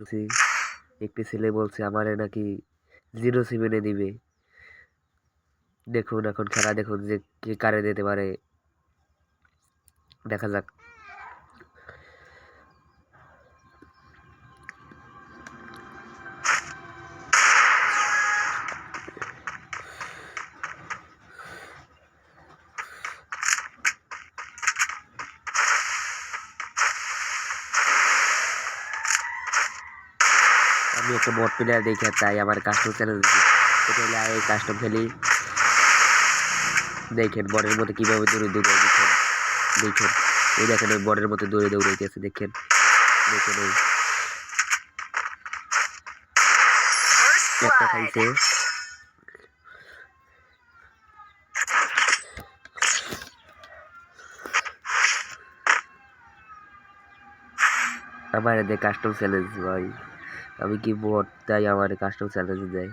বলছি, একটি ছেলে বলছে, আমারে নাকি জিরো সিম এনে দিবে। দেখুন, এখন খেলা দেখুন যে কে কারে দিতে পারে। দেখা যাক। আমি একটা বট প্লেয়ার দেখে তাই আমার কাস্টম চ্যানেল এটা হলে এই কাস্টম খেলি। দেখেন বটের মধ্যে কীভাবে দৌড়ে দৌড়ে দেখেন। দেখেন, এই দেখেন ওই বটের মধ্যে দৌড়ে দৌড়াইতেছে দেখেন। দেখেন ওই। একটা খাইছে। আমার এদের কাস্টম চ্যালেঞ্জ ভাই। আমি কি বট তাই আমার কাস্টম চ্যালেঞ্জ দেয়।